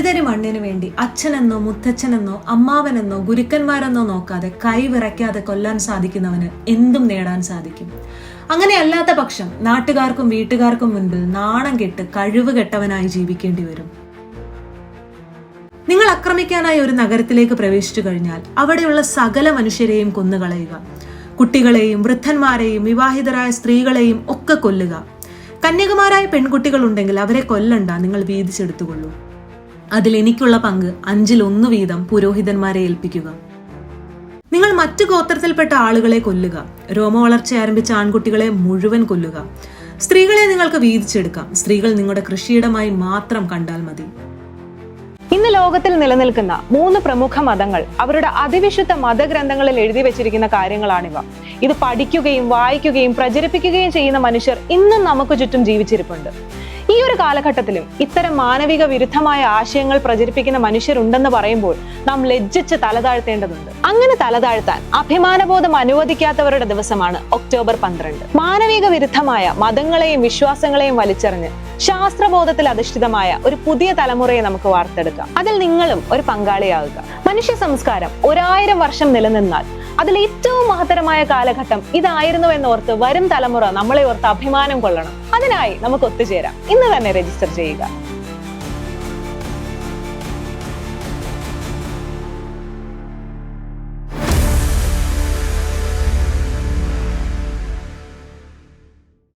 ഒരു തരി മണ്ണിന് വേണ്ടി അച്ഛനെന്നോ മുത്തച്ഛനെന്നോ അമ്മാവനെന്നോ ഗുരുക്കന്മാരെന്നോ നോക്കാതെ കൈവിറയ്ക്കാതെ കൊല്ലാൻ സാധിക്കുന്നവന് എന്തും നേടാൻ സാധിക്കും. അങ്ങനെയല്ലാത്ത പക്ഷം നാട്ടുകാർക്കും വീട്ടുകാർക്കും മുൻപിൽ നാണം കെട്ട് കഴിവ് കെട്ടവനായി ജീവിക്കേണ്ടി വരും. നിങ്ങൾ ആക്രമിക്കാനായി ഒരു നഗരത്തിലേക്ക് പ്രവേശിച്ചു കഴിഞ്ഞാൽ അവിടെയുള്ള സകല മനുഷ്യരെയും കൊന്നുകളയുക. കുട്ടികളെയും വൃദ്ധന്മാരെയും വിവാഹിതരായ സ്ത്രീകളെയും ഒക്കെ കൊല്ലുക. കന്യകമാരായ പെൺകുട്ടികൾ ഉണ്ടെങ്കിൽ അവരെ കൊല്ലണ്ട നിങ്ങൾ വീതിച്ചെടുത്തുകൊള്ളൂ അതിൽ എനിക്കുള്ള പങ്ക് അഞ്ചിൽ ഒന്ന് വീതം പുരോഹിതന്മാരെ ഏൽപ്പിക്കുക. നിങ്ങൾ മറ്റു ഗോത്രത്തിൽപ്പെട്ട ആളുകളെ കൊല്ലുക. രോമവളർച്ച ആരംഭിച്ച ആൺകുട്ടികളെ മുഴുവൻ കൊല്ലുക. സ്ത്രീകളെ നിങ്ങൾക്ക് വീതിച്ചെടുക്കാം. സ്ത്രീകൾ നിങ്ങളുടെ കൃഷിയിടമായി മാത്രം കണ്ടാൽ മതി. ഇന്ന് ലോകത്തിൽ നിലനിൽക്കുന്ന മൂന്ന് പ്രമുഖ മതങ്ങൾ അവരുടെ അതിവിശുദ്ധ മതഗ്രന്ഥങ്ങളിൽ എഴുതി വെച്ചിരിക്കുന്ന കാര്യങ്ങളാണിവ. ഇത് പഠിക്കുകയും വായിക്കുകയും പ്രചരിപ്പിക്കുകയും ചെയ്യുന്ന മനുഷ്യർ ഇന്നും നമുക്ക് ചുറ്റും ജീവിച്ചിരിപ്പുണ്ട്. ഈ ഒരു കാലഘട്ടത്തിലും ഇത്തരം മാനവിക വിരുദ്ധമായ ആശയങ്ങൾ പ്രചരിപ്പിക്കുന്ന മനുഷ്യരുണ്ടെന്ന് പറയുമ്പോൾ നാം ലജ്ജിച്ച് തലതാഴ്ത്തേണ്ടതുണ്ട്. അങ്ങനെ തലതാഴ്ത്താൻ അഭിമാനബോധം അനുവദിക്കാത്തവരുടെ ദിവസമാണ് ഒക്ടോബർ പന്ത്രണ്ട്. മാനവിക വിരുദ്ധമായ മതങ്ങളെയും വിശ്വാസങ്ങളെയും വലിച്ചെറിഞ്ഞ് ശാസ്ത്രബോധത്തിൽ അധിഷ്ഠിതമായ ഒരു പുതിയ തലമുറയെ നമുക്ക് വാർത്തെടുക്കാം. അതിൽ നിങ്ങളും ഒരു പങ്കാളിയാകുക. മനുഷ്യ സംസ്കാരം ഒരായിരം വർഷം നിലനിന്നാൽ അതിൽ ഏറ്റവും മഹത്തരമായ കാലഘട്ടം ഇതായിരുന്നു എന്നോർത്ത് വരും തലമുറ നമ്മളെ ഓർത്ത് അഭിമാനം കൊള്ളണം. അതിനായി നമുക്ക് ഒത്തുചേരാം ഇന്ന് തന്നെ രജിസ്റ്റർ ചെയ്യുക.